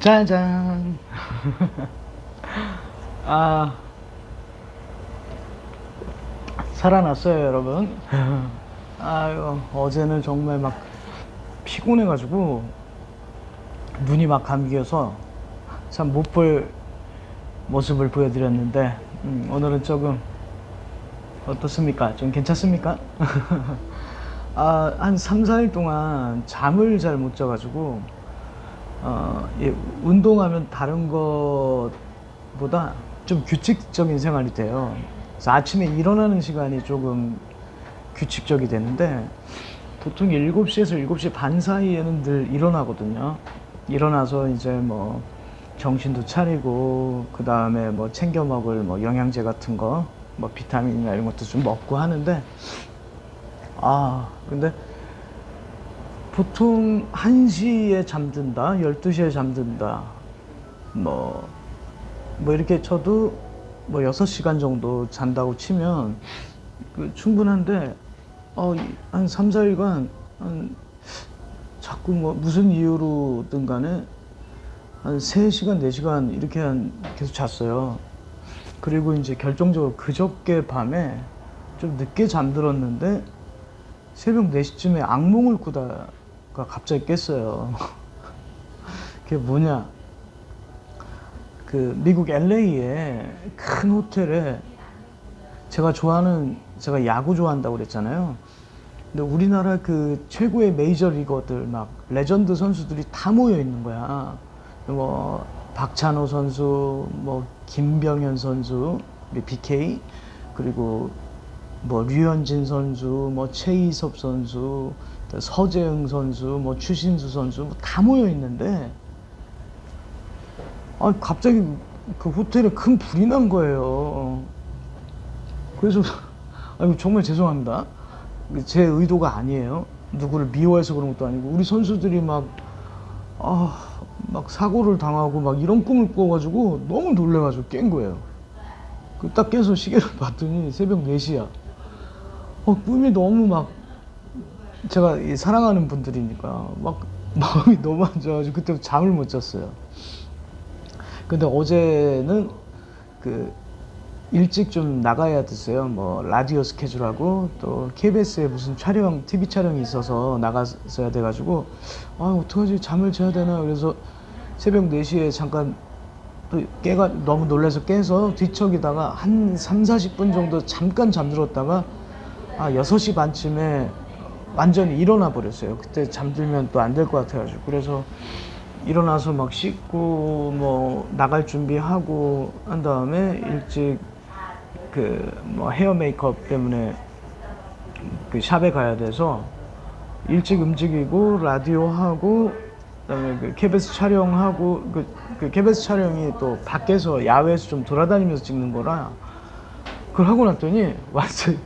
짜잔. 아, 살아났어요, 여러분. 아유, 어제는 정말 막 피곤해 가지고 눈이 막 감기어서 참 못 볼 모습을 보여드렸는데 음, 오늘은 조금 어떻습니까? 좀 괜찮습니까? 아, 한 3, 4일 동안 잠을 잘 못 자가지고 어, 예, 운동하면 다른 것보다 좀 규칙적인 생활이 돼요. 그래서 아침에 일어나는 시간이 조금 규칙적이 되는데 보통 7시에서 7시 반 사이에는 늘 일어나거든요. 일어나서 이제 뭐 정신도 차리고 그 다음에 뭐 챙겨 먹을 뭐 영양제 같은 거, 뭐 비타민이나 이런 것도 좀 먹고 하는데 아 근데 보통 1시에 잠든다, 12시에 잠든다, 뭐, 뭐 이렇게 쳐도 뭐 6시간 정도 잔다고 치면 그 충분한데, 어, 이- 한 3, 4일간 한 자꾸 뭐 무슨 이유로든 간에 한 3시간, 4시간 이렇게 한 계속 잤어요. 그리고 이제 결정적으로 그저께 밤에 좀 늦게 잠들었는데 새벽 4시쯤에 악몽을 꾸다가 갑자기 깼어요. 그게 뭐냐. 그 미국 LA에 큰 호텔에 제가 좋아하는, 제가 야구 좋아한다고 그랬잖아요. 근데 우리나라 그 최고의 메이저 리거들 막 레전드 선수들이 다 모여 있는 거야. 뭐 박찬호 선수, 뭐 김병현 선수, BK 그리고 뭐 류현진 선수, 뭐 최희섭 선수, 또 서재흥 선수, 뭐 추신수 선수 뭐 다 모여 있는데 아 갑자기 그 호텔에 큰 불이 난 거예요. 그래서 아이고 정말 죄송합니다. 제 의도가 아니에요. 누구를 미워해서 그런 것도 아니고 우리 선수들이 막 아, 막 사고를 당하고 막 이런 꿈을 꿔가지고 너무 놀래가지고 깬 거예요. 그딱 깨서 시계를 봤더니 새벽 4시야. 어, 꿈이 너무 막 제가 이 사랑하는 분들이니까 막 마음이 너무 안 좋아가지고 그때 잠을 못 잤어요. 근데 어제는 그 일찍 좀 나가야 됐어요. 뭐 라디오 스케줄하고 또 KBS에 무슨 촬영, TV 촬영이 있어서 나갔어야 돼가지고 아 어떡하지 잠을 자야 되나 그래서 새벽 4시에 잠깐 또 깨가 너무 놀라서 깨서 뒤척이다가 한 3, 40분 정도 잠깐 잠들었다가 아 6시 반쯤에 완전히 일어나 버렸어요. 그때 잠들면 또 안 될 것 같아가지고 그래서 일어나서 막 씻고 뭐 나갈 준비하고 한 다음에 일찍 그 뭐 헤어 메이크업 때문에 그 샵에 가야 돼서 일찍 움직이고 라디오 하고 그다음에 그 KBS 촬영하고 그, 그 KBS 촬영이 또 밖에서 야외에서 좀 돌아다니면서 찍는 거라 그걸 하고 났더니 완전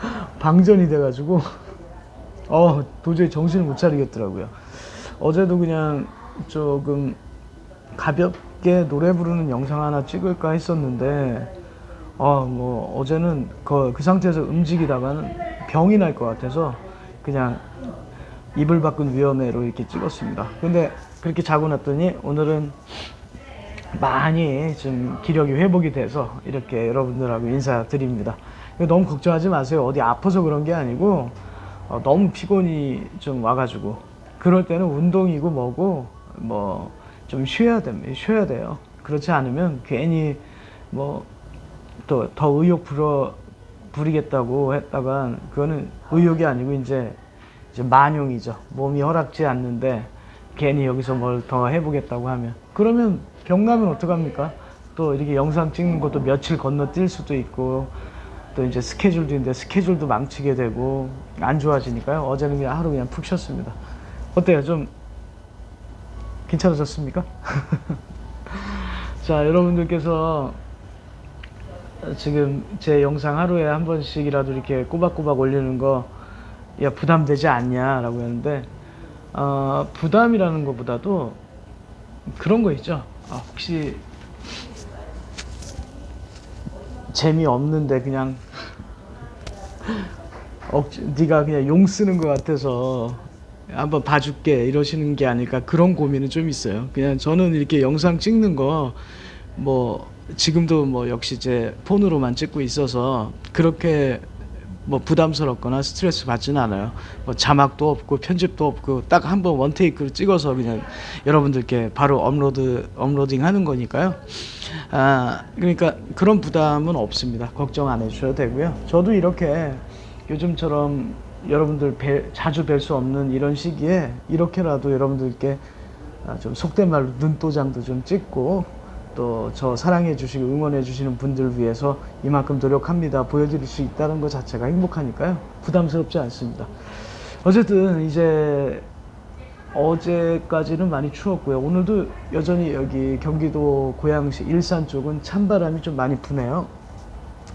방전이 돼가지고 어 도저히 정신을 못 차리겠더라고요. 어제도 그냥 조금 가볍게 노래 부르는 영상 하나 찍을까 했었는데 어 뭐 어제는 그, 그 상태에서 움직이다가는 병이 날 것 같아서 그냥 이불 밖은 위험해로 이렇게 찍었습니다. 근데 그렇게 자고 났더니 오늘은 많이 좀 기력이 회복이 돼서 이렇게 여러분들하고 인사드립니다. 너무 걱정하지 마세요. 어디 아파서 그런 게 아니고 어, 너무 피곤이 좀 와가지고 그럴 때는 운동이고 뭐고 뭐 좀 쉬어야 됩니다. 쉬어야 돼요. 그렇지 않으면 괜히 뭐 또 더 의욕 불어 부리겠다고 했다가 그거는 의욕이 아니고 이제 이제 만용이죠. 몸이 허락지 않는데 괜히 여기서 뭘 더 해보겠다고 하면 그러면 병 나면 어떡합니까? 또 이렇게 영상 찍는 것도 며칠 건너뛸 수도 있고 또 이제 스케줄도 있는데 스케줄도 망치게 되고 안 좋아지니까요. 어제는 그냥 하루 그냥 푹 쉬었습니다. 어때요? 좀 괜찮아졌습니까? 자, 여러분들께서 지금 제 영상 하루에 한 번씩이라도 이렇게 꼬박꼬박 올리는 거, 야, 부담되지 않냐 라고 했는데, 어, 부담이라는 것보다도 그런 거 있죠. 아, 혹시 재미없는데 그냥 억지, 네가 그냥 용 쓰는 것 같아서 한번 봐줄게 이러시는 게 아닐까 그런 고민은 좀 있어요. 그냥 저는 이렇게 영상 찍는 거 뭐 지금도 뭐 역시 제 폰으로만 찍고 있어서 그렇게 뭐 부담스럽거나 스트레스 받지는 않아요. 뭐 자막도 없고 편집도 없고 딱 한 번 원테이크로 찍어서 그냥 여러분들께 바로 업로드 업로딩 하는 거니까요. 아 그러니까 그런 부담은 없습니다. 걱정 안 해주셔도 되고요. 저도 이렇게 요즘처럼 여러분들 뵐- 자주 뵐 수 없는 이런 시기에 이렇게라도 여러분들께 아, 좀 속된 말로 눈도장도 좀 찍고 또 저 사랑해 주시고 응원해 주시는 분들 위해서 이만큼 노력합니다 보여드릴 수 있다는 것 자체가 행복하니까요 부담스럽지 않습니다 어쨌든 이제 어제까지는 많이 추웠고요 오늘도 여전히 여기 경기도 고양시 일산 쪽은 찬바람이 좀 많이 부네요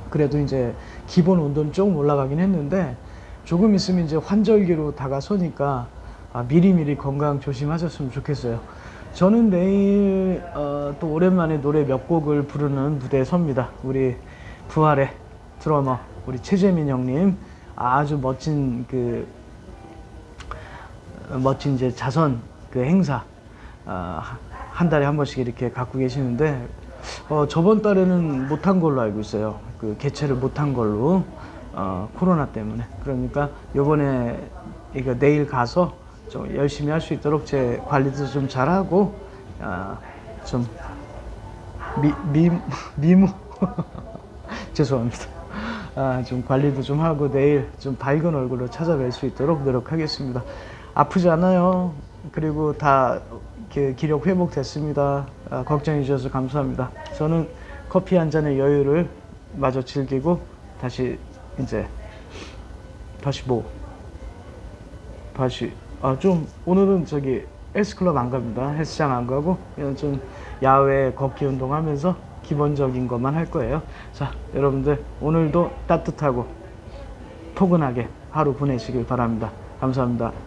그래도 이제 기본 온도는 조금 올라가긴 했는데 조금 있으면 이제 환절기로 다가서니까 아, 미리미리 건강 조심하셨으면 좋겠어요. 저는 내일 어, 또 오랜만에 노래 몇 곡을 부르는 무대에 섭니다. 우리 부활의 드러머 우리 최재민 형님 아주 멋진 그 어, 멋진 이제 자선 그 행사 어, 한 달에 한 번씩 이렇게 갖고 계시는데 어, 저번 달에는 못한 걸로 알고 있어요. 그 개최를 못한 걸로 어, 코로나 때문에 그러니까 요번에 이거 내일 가서 좀 열심히 할 수 있도록 제 관리도 좀 잘하고 아, 좀 미, 미, 미무 죄송합니다. 아, 좀 관리도 좀 하고 내일 좀 밝은 얼굴로 찾아뵐 수 있도록 노력하겠습니다. 아프지 않아요. 그리고 다 기력 회복됐습니다. 아, 걱정해 주셔서 감사합니다. 저는 커피 한 잔의 여유를 마저 즐기고 다시 이제 다시 뭐 다시 아 좀 오늘은 저기 헬스클럽 안 갑니다. 헬스장 안 가고 그냥 좀 야외 걷기 운동하면서 기본적인 것만 할 거예요. 자, 여러분들 오늘도 따뜻하고 포근하게 하루 보내시길 바랍니다. 감사합니다.